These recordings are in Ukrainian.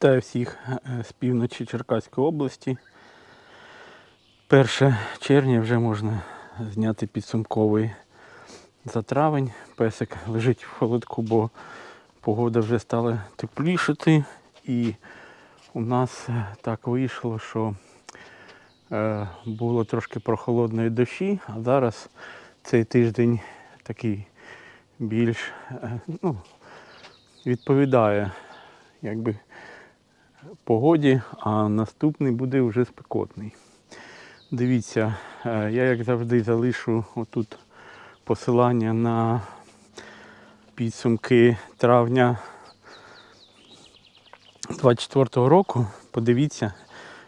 Вітаю всіх е, з півночі Черкаської області. 1 червня вже можна зняти підсумковий за травень. Песик лежить в холодку, бо погода вже стала теплішати. І у нас е, так вийшло, що е, було трошки прохолодної дощі, а зараз цей тиждень такий більш ну, відповідає якби, погоді, а наступний буде вже спекотний. Дивіться, е, я як завжди залишу отут посилання на підсумки травня 24-го року. Подивіться,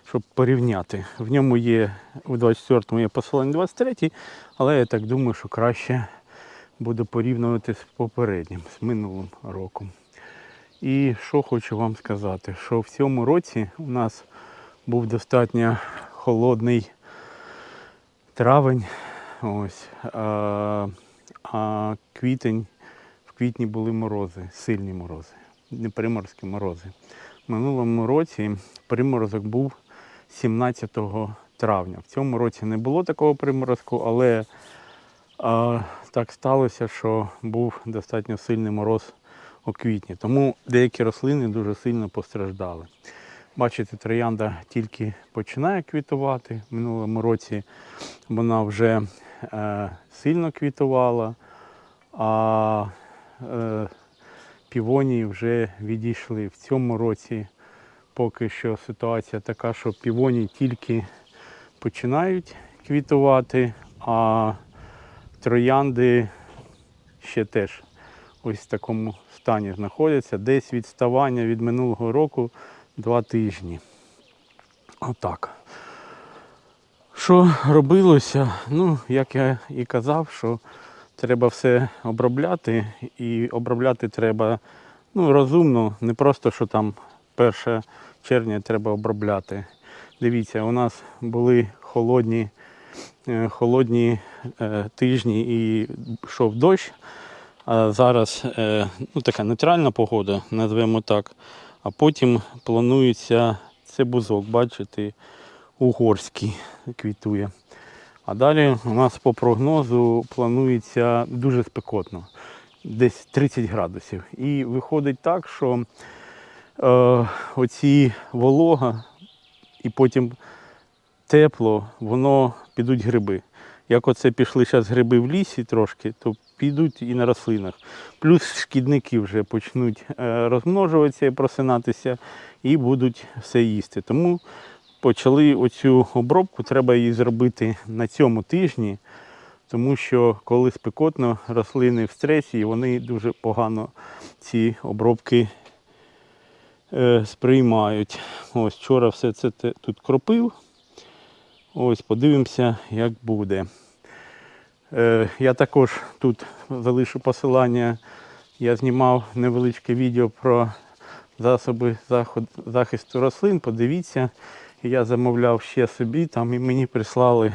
щоб порівняти. В ньому є у 24-му є посилання 23-й, але я так думаю, що краще буду порівнювати з попереднім, з минулим роком. І що хочу вам сказати, що в цьому році у нас був достатньо холодний травень. Ось, а, а квітень, в квітні були морози, сильні морози, не приморські морози. В минулому році приморозок був 17 травня. В цьому році не було такого приморозку, але а, так сталося, що був достатньо сильний мороз у квітні. Тому деякі рослини дуже сильно постраждали. Бачите, троянда тільки починає квітувати. В минулому році вона вже е, сильно квітувала, а е, півонії вже відійшли. В цьому році поки що ситуація така, що півонії тільки починають квітувати, а троянди ще теж ось в такому стані знаходяться. Десь відставання від минулого року два тижні. Отак. Що робилося? Ну, як я і казав, що треба все обробляти, і обробляти треба ну, розумно, не просто, що там 1 червня треба обробляти. Дивіться, у нас були холодні, е, холодні е, тижні і йшов дощ. А зараз е, ну, така нейтральна погода, назвемо так. А потім планується це бузок, бачите, угорський квітує. А далі у нас по прогнозу планується дуже спекотно, десь 30 градусів. І виходить так, що е, оці волога і потім тепло, воно підуть гриби. Як оце пішли зараз гриби в лісі трошки, то підуть і на рослинах. Плюс шкідники вже почнуть е, розмножуватися і просинатися і будуть все їсти. Тому почали оцю обробку, треба її зробити на цьому тижні, тому що коли спекотно, рослини в стресі, і вони дуже погано ці обробки е, сприймають. Ось вчора все це тут кропив. Ось подивимося, як буде. Е, Я також тут залишу посилання. Я знімав невеличке відео про засоби захисту рослин. Подивіться, я замовляв ще собі, там і мені прислали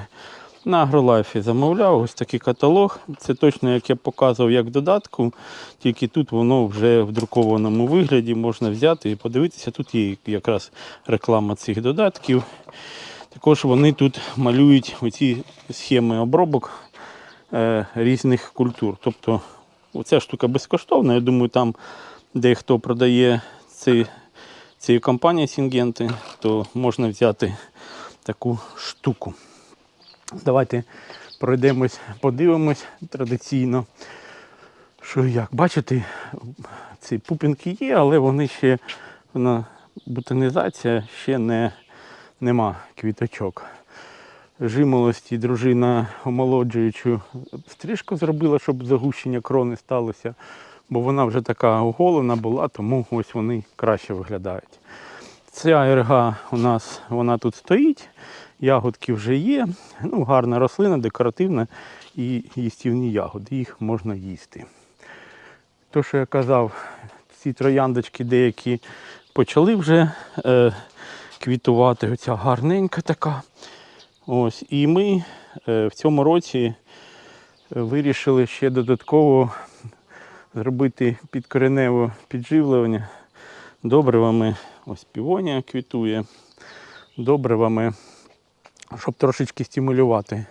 на Агролайфі. Замовляв ось такий каталог. Це точно, як я показував, як додатку, тільки тут воно вже в друкованому вигляді можна взяти і подивитися. Тут є якраз реклама цих додатків. Також вони тут малюють оці схеми обробок різних культур. Тобто ця штука безкоштовна. Я думаю, там дехто продає ці, цієї компанії Сінгенти, то можна взяти таку штуку. Давайте пройдемось, подивимось традиційно. Що як? Бачите, ці пупінки є, але вони ще вона, бутонізація ще не, нема квіточок. Жимолості дружина омолоджуючу стрижку зробила, щоб загущення крони сталося, бо вона вже така оголена була, тому ось вони краще виглядають. Ця ерга у нас вона тут стоїть, ягодки вже є. Ну, гарна рослина, декоративна і їстівні ягоди, їх можна їсти. То, що я казав, ці трояндочки деякі почали вже е, квітувати. Оця гарненька така. Ось, і ми е, в цьому році е, вирішили ще додатково зробити підкореневе підживлювання добривами. Ось півонія квітує, добривами, щоб трошечки стимулювати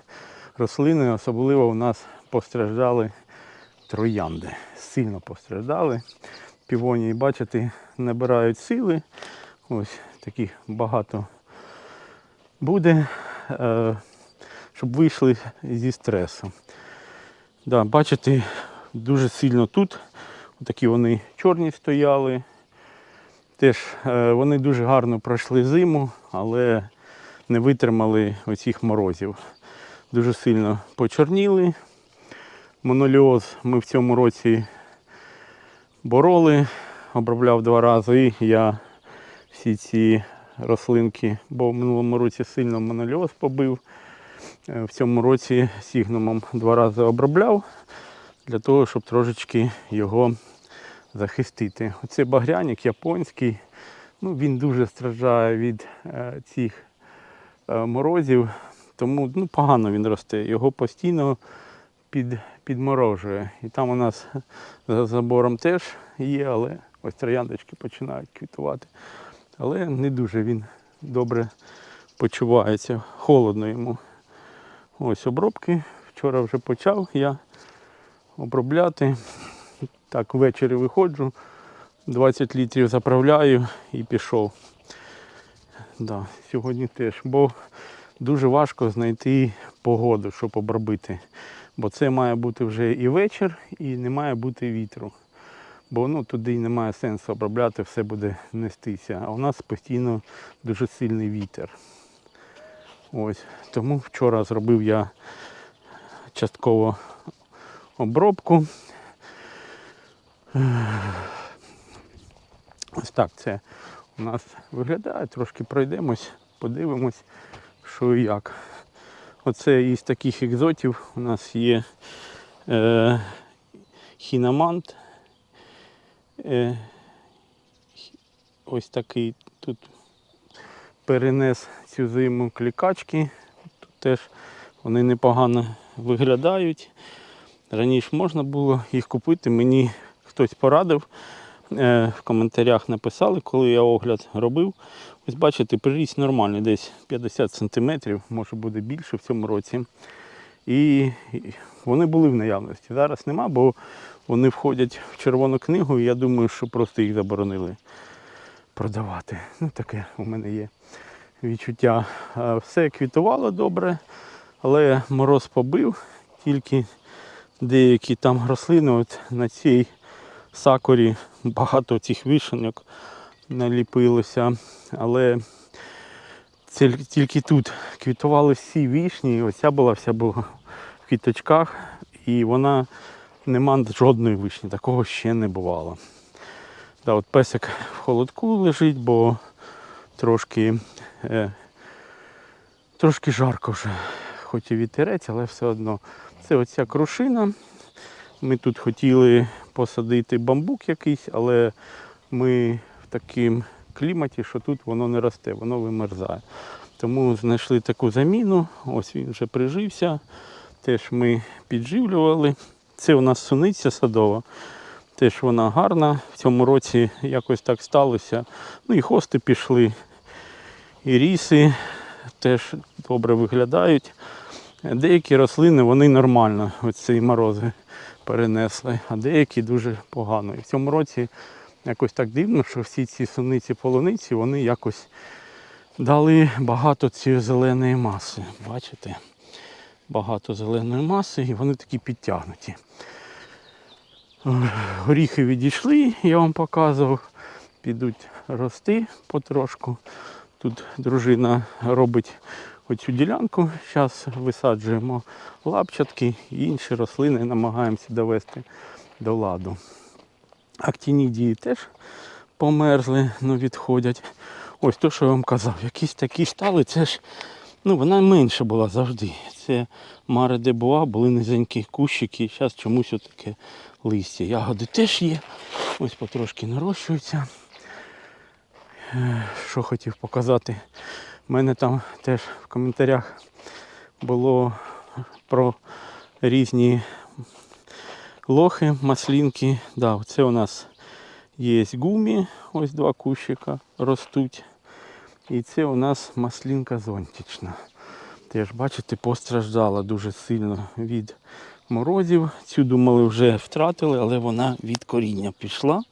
рослини. Особливо у нас постраждали троянди. Сильно постраждали. Півонії, бачите, набирають сили. Ось таких багато буде, е, щоб вийшли зі стресу. Да, бачите, дуже сильно тут. Такі вони чорні стояли. Теж е, вони дуже гарно пройшли зиму, але не витримали оцих морозів. Дуже сильно почорніли. Моноліоз ми в цьому році бороли, обробляв два рази. І я всі ці рослинки, бо в минулому році сильно моноліоз побив. Е, В цьому році сігнумом два рази обробляв для того, щоб трошечки його захистити. Оцей багряник японський, ну, він дуже страждає від е, цих е, морозів, тому ну, погано він росте. Його постійно під, підморожує. І там у нас за забором теж є, але ось трояндочки починають квітувати. Але не дуже він добре почувається, холодно йому. Ось обробки. Вчора вже почав я обробляти. Так, ввечері виходжу, 20 літрів заправляю і пішов. Да, сьогодні теж, бо дуже важко знайти погоду, щоб обробити. Бо це має бути вже і вечір, і не має бути вітру. Бо ну, туди немає сенсу обробляти, все буде нестися. А у нас постійно дуже сильний вітер. Ось. Тому вчора зробив я частково обробку. Ось так це у нас виглядає. Трошки пройдемось, подивимось, що і як. Оце із таких екзотів у нас є е, хінамант. Е, ось такий тут перенес цю зиму клікачки. Тут теж вони непогано виглядають. Раніше можна було їх купити, мені хтось порадив. Е, В коментарях написали, коли я огляд робив. Ось бачите, приріст нормальний, десь 50 см, може буде більше в цьому році. І і вони були в наявності. Зараз нема, бо вони входять в червону книгу, і я думаю, що просто їх заборонили продавати. Ну, таке у мене є відчуття. Все квітувало добре, але мороз побив, тільки деякі там рослини от на цій сакурі багато цих вишеньок наліпилося. Але тільки тут квітували всі вішні, і оця була вся була в квіточках, і вона нема жодної вишні, такого ще не бувало. Да, от песик в холодку лежить, бо трошки, е, трошки жарко вже, хоч і вітерець, але все одно. Це оця крушина. Ми тут хотіли посадити бамбук якийсь, але ми в такому кліматі, що тут воно не росте, воно вимерзає. Тому знайшли таку заміну. Ось він вже прижився. Теж ми підживлювали. Це у нас суниця садова. Теж вона гарна. В цьому році якось так сталося. Ну і хости пішли, і ріси теж добре виглядають. Деякі рослини вони нормально оці морози перенесли, а деякі дуже погано. І в цьому році якось так дивно, що всі ці суниці полуниці вони якось дали багато цієї зеленої маси. Бачите? Багато зеленої маси і вони такі підтягнуті. Горіхи відійшли, я вам показував. Підуть рости потрошку. Тут дружина робить оцю ділянку. Зараз висаджуємо лапчатки і інші рослини намагаємося довести до ладу. Актінідії теж померзли, ну відходять. Ось то, що я вам казав, якісь такі стали, це ж ну, вона менша була завжди. Це Маре де Буа, були низенькі кущики, зараз чомусь отаке листя. Ягоди теж є. Ось потрошки нарощуються. Е, Що хотів показати. У мене там теж в коментарях було про різні лохи, маслінки. Да, це у нас Є гумі, ось два кущика ростуть. І це у нас маслінка зонтична. Теж, бачите, постраждала дуже сильно від морозів. Цю думали вже втратили, але вона від коріння пішла.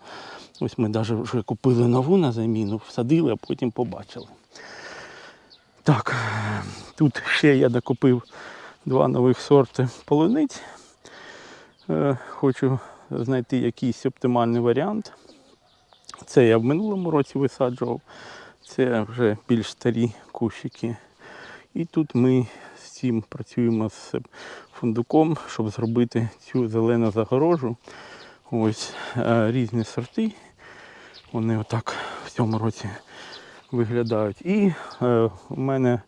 Ось ми навіть вже купили нову на заміну, всадили, а потім побачили. Так, тут ще я докупив два нових сорти полуниць. Е, Хочу знайти якийсь оптимальний варіант. Це я в минулому році висаджував. Це вже більш старі кущики. І тут ми з цим працюємо з фундуком, щоб зробити цю зелену загорожу. Ось е, різні сорти. Вони отак в цьому році виглядають. І е, у мене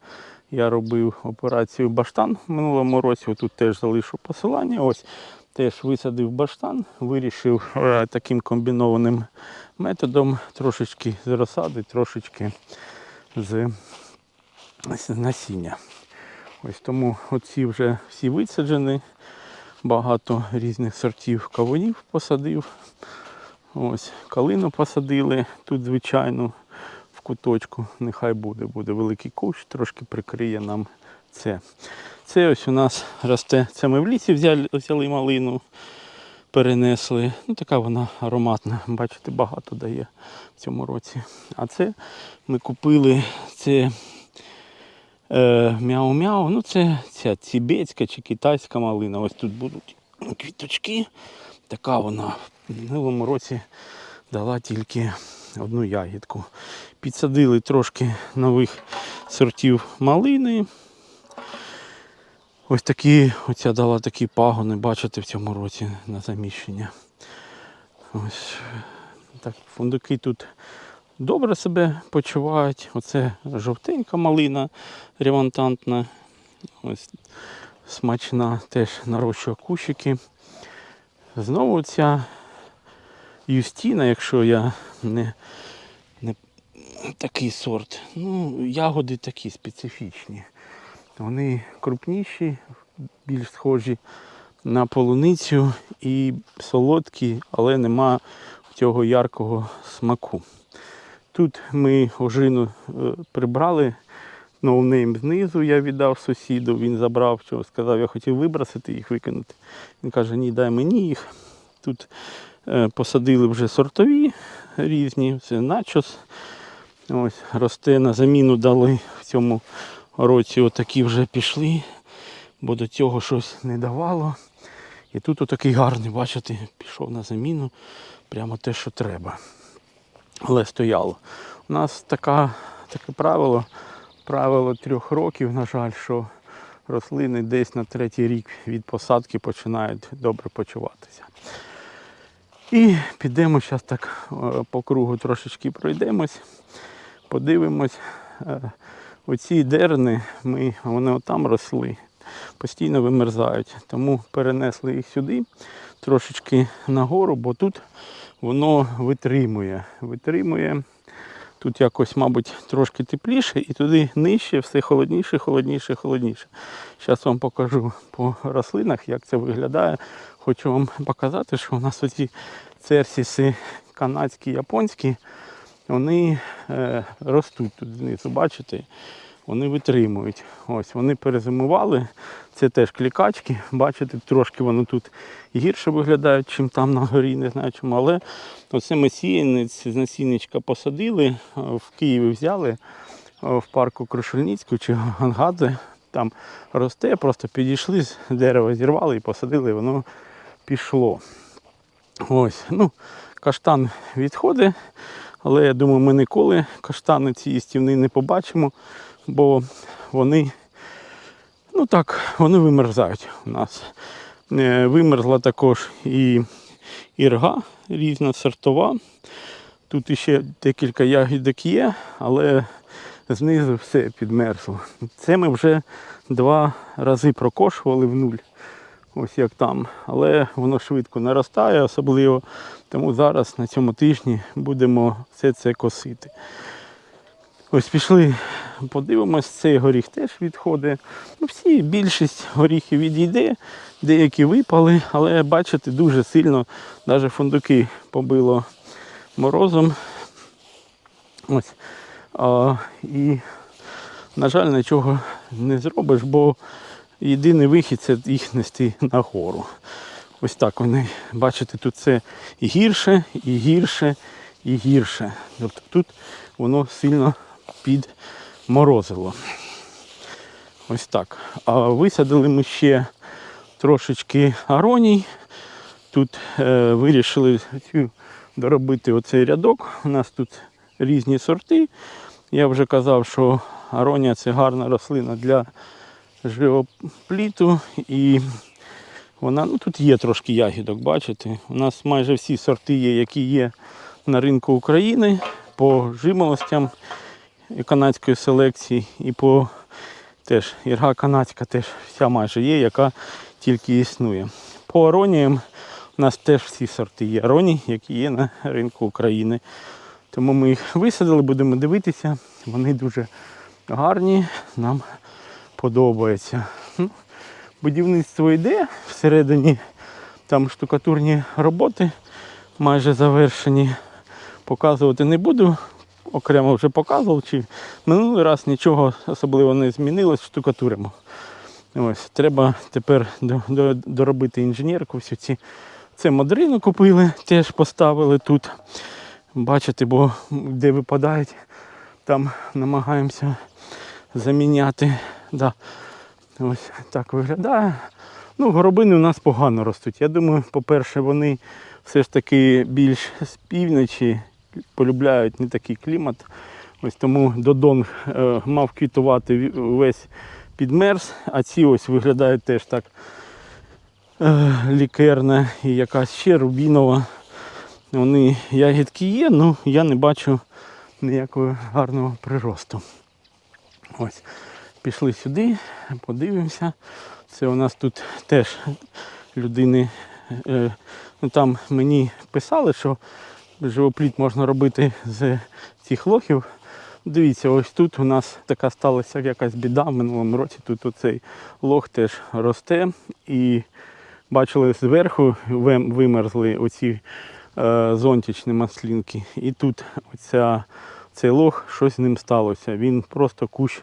я робив операцію баштан в минулому році. Тут теж залишу посилання. Ось теж висадив баштан, вирішив е, таким комбінованим методом трошечки з розсади, трошечки з, насіння. Ось тому оці вже всі висаджені. Багато різних сортів кавунів посадив. Ось калину посадили. Тут, звичайно, в куточку нехай буде, буде великий кущ, трошки прикриє нам це. Це ось у нас росте. Це ми в лісі взяли, взяли малину, перенесли. Ну, така вона ароматна. Бачите, багато дає в цьому році. А це ми купили це е, мяу-мяу. Ну, це ця тібетська чи китайська малина. Ось тут будуть квіточки. Така вона в минулому році дала тільки одну ягідку. Підсадили трошки нових сортів малини. Ось такі, оця дала такі пагони, бачите, в цьому році на заміщення. Ось так, фундуки тут добре себе почувають. Оце жовтенька малина ревантантна. Ось смачна, теж нарощує кущики. Знову ця Юстіна, якщо я не, не такий сорт. Ну, ягоди такі специфічні. Вони крупніші, більш схожі на полуницю і солодкі, але нема цього яркого смаку. Тут ми ожину е, прибрали, ноунейм знизу я віддав сусіду, він забрав, що сказав, я хотів вибросити їх, викинути. Він каже, ні, дай мені їх. Тут е, посадили вже сортові різні, це начос. Ось росте на заміну дали в цьому році отакі вже пішли, бо до цього щось не давало. І тут отакий гарний, бачите, пішов на заміну. Прямо те, що треба. Але стояло. У нас така, таке правило, правило трьох років, на жаль, що рослини десь на третій рік від посадки починають добре почуватися. І підемо зараз так е, по кругу трошечки пройдемось, подивимось. Оці дерни, ми, вони отам росли, постійно вимерзають. Тому перенесли їх сюди, трошечки нагору, бо тут воно витримує. Витримує. Тут якось, мабуть, трошки тепліше і туди нижче, все холодніше, холодніше, холодніше. Зараз вам покажу по рослинах, як це виглядає. Хочу вам показати, що у нас оці церсіси канадські, японські, вони е, ростуть тут знизу, бачите? Вони витримують. Ось вони перезимували. Це теж клікачки. Бачите, трошки вони тут гірше виглядають, чим там на горі, не знаю чому. Але оце ми сіянець з насінничка посадили, е, в Києві взяли е, в парку Крушельницьку чи Гангадзе. Там росте, просто підійшли з дерева, зірвали і посадили, воно пішло. Ось, ну, каштан відходить, але я думаю, ми ніколи каштани ці їстівні не побачимо, бо вони, ну так, вони вимерзають у нас. Е, Вимерзла також і ірга різна сортова. Тут іще декілька ягідок є, але знизу все підмерзло. Це ми вже два рази прокошували в нуль. Ось як там. Але воно швидко наростає, особливо. Тому зараз на цьому тижні будемо все це косити. Ось пішли, подивимось, цей горіх теж відходить. Ну, всі, більшість горіхів відійде, деякі випали, але бачите, дуже сильно навіть фундуки побило морозом. Ось. А, і, на жаль, нічого не зробиш, бо єдиний вихід це їх нести нагору. Ось так вони, бачите, тут це і гірше, і гірше, і гірше. Тобто тут воно сильно підморозило. Ось так. А висадили ми ще трошечки ароній. Тут е, вирішили цю доробити оцей рядок. У нас тут різні сорти. Я вже казав, що аронія це гарна рослина для живопліту. І вона, ну тут є трошки ягідок, бачите. У нас майже всі сорти є, які є на ринку України по жимолостям канадської селекції, і по теж ірга канадська теж вся майже є, яка тільки існує. По ароніям у нас теж всі сорти є ароній, які є на ринку України. Тому ми їх висадили, будемо дивитися. Вони дуже гарні, нам подобається. Ну, будівництво йде всередині, там штукатурні роботи майже завершені. Показувати не буду. Окремо вже показував, чи минулий раз нічого особливо не змінилось, штукатуримо. Ось, треба тепер до, до, доробити інженерку. Всю ці. Це модрину купили, теж поставили тут. Бачите, бо де випадають, там намагаємося заміняти. Да. Ось так виглядає. Ну, горобини у нас погано ростуть. Я думаю, по-перше, вони все ж таки більш з півночі полюбляють не такий клімат. Ось тому Додон е, мав квітувати весь підмерз, а ці ось виглядають теж так е, лікерна і якась ще рубінова. Вони ягідки є, ну я не бачу ніякого гарного приросту. Ось. Пішли сюди, подивимося. Це у нас тут теж людини. Е, ну, там мені писали, що живопліт можна робити з цих лохів. Дивіться, ось тут у нас така сталася якась біда. В минулому році тут оцей лох теж росте. І бачили зверху вимерзли оці е, зонтичні маслінки. І тут оця, цей лох, щось з ним сталося. Він просто кущ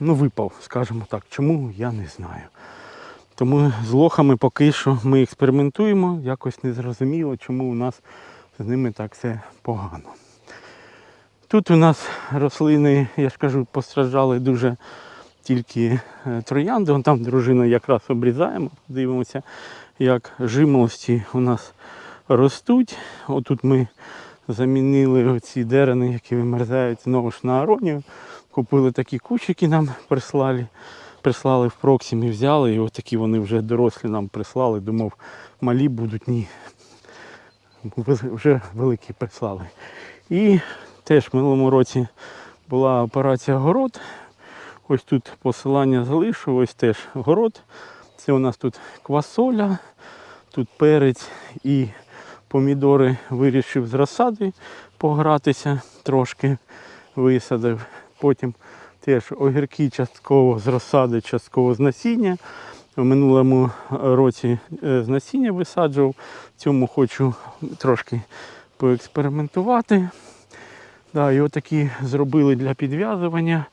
ну, випав, скажімо так. Чому, я не знаю. Тому з лохами поки що ми експериментуємо, якось не зрозуміло, чому у нас з ними так все погано. Тут у нас рослини, я ж кажу, постраждали дуже тільки е, троянди. Вон там дружина якраз обрізаємо, дивимося, як жимолості у нас ростуть. Отут ми замінили оці дерени, які вимерзають знову ж на аронію. Купили такі кущики, нам прислали. Прислали в Проксімі, взяли, і отакі вони вже дорослі нам прислали. Думав, малі будуть, ні. Вже великі прислали. І теж в минулому році була операція город. Ось тут посилання залишу, ось теж город. Це у нас тут квасоля, тут перець і помідори вирішив з розсади погратися, трошки висадив. Потім теж огірки частково з розсади, частково з насіння. В минулому році е, з насіння висаджував. В цьому хочу трошки поекспериментувати. Да, і отакі зробили для підв'язування,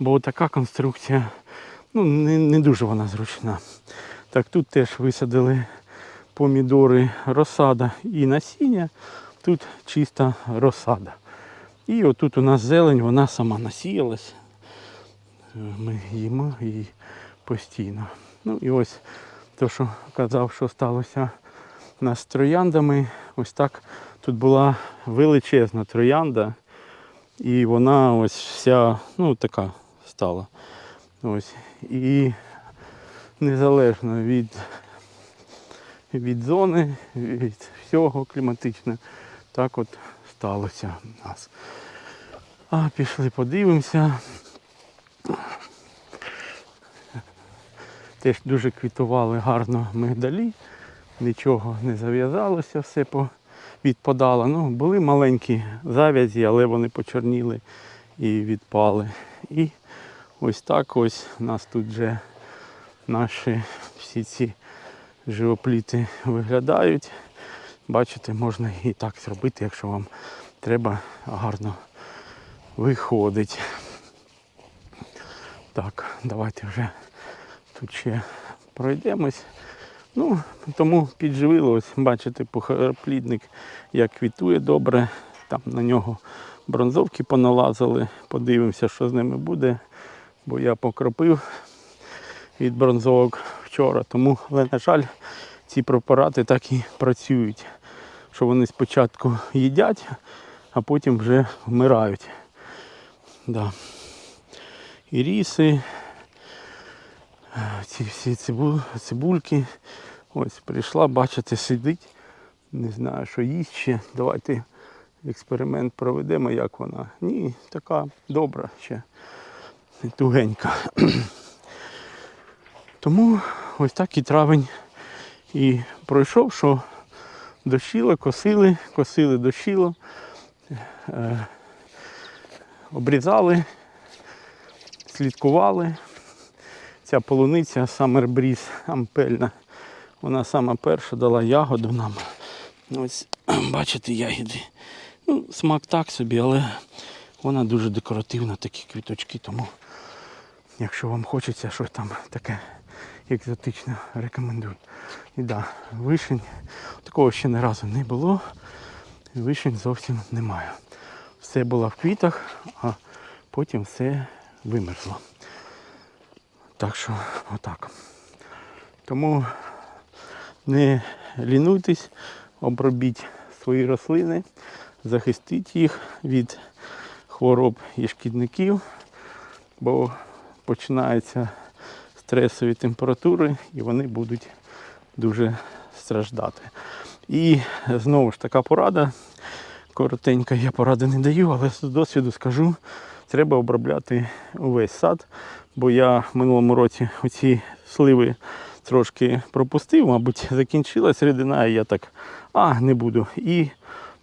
бо така конструкція ну, не, не дуже вона зручна. Так, тут теж висадили помідори, розсада і насіння. Тут чиста розсада. І отут у нас зелень, вона сама насіялась. Ми їмо її постійно. Ну і ось те, що казав, що сталося нас з трояндами. Ось так тут була величезна троянда, і вона ось вся, ну, така стала. Ось. І незалежно від, від зони, від всього кліматичного, так от сталося у нас. А пішли подивимося. Теж дуже квітували гарно мигдалі, нічого не зав'язалося, все відпадало. Ну, були маленькі зав'язі, але вони почорніли і відпали. І ось так ось у нас тут вже наші всі ці живопліти виглядають. Бачите, можна і так зробити, якщо вам треба гарно виходить. Так, давайте вже тут ще пройдемось. Ну, тому підживили, ось бачите, пухароплідник як квітує добре. Там на нього бронзовки поналазили. Подивимося, що з ними буде. Бо я покропив від бронзовок вчора. Тому, але, на жаль, ці препарати так і працюють. Що вони спочатку їдять, а потім вже вмирають. Да. І ріси, ці всі цибу, цибульки. Ось прийшла, бачите, сидить. Не знаю, що їсть ще. Давайте експеримент проведемо, як вона. Ні, така добра ще. Тугенька. Тому ось так і травень і пройшов, що дощило, косили, косили, дощило, е, обрізали, слідкували. Ця полуниця Breeze ампельна. Вона сама перша дала ягоду нам. Ось, бачите, ягіди. Ну, смак так собі, але вона дуже декоративна, такі квіточки, тому якщо вам хочеться щось там таке екзотичне, рекомендую. І да, вишень. Такого ще ні разу не було. Вишень зовсім немає. Все було в квітах, а потім все вимерзло. Так що отак. Тому не лінуйтесь, обробіть свої рослини, захистіть їх від хвороб і шкідників, бо починаються стресові температури і вони будуть дуже страждати. І знову ж така порада. Коротенько я поради не даю, але з досвіду скажу, треба обробляти увесь сад, бо я в минулому році оці сливи трошки пропустив, мабуть, закінчилась рідина, і я так, а, не буду. І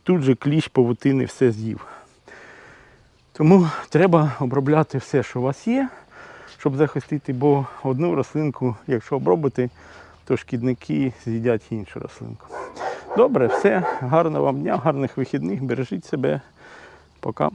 тут же кліщ павутини все з'їв. Тому треба обробляти все, що у вас є, щоб захистити, бо одну рослинку, якщо обробити, то шкідники з'їдять іншу рослинку. Добре, все. Гарного вам дня, гарних вихідних. Бережіть себе. Пока.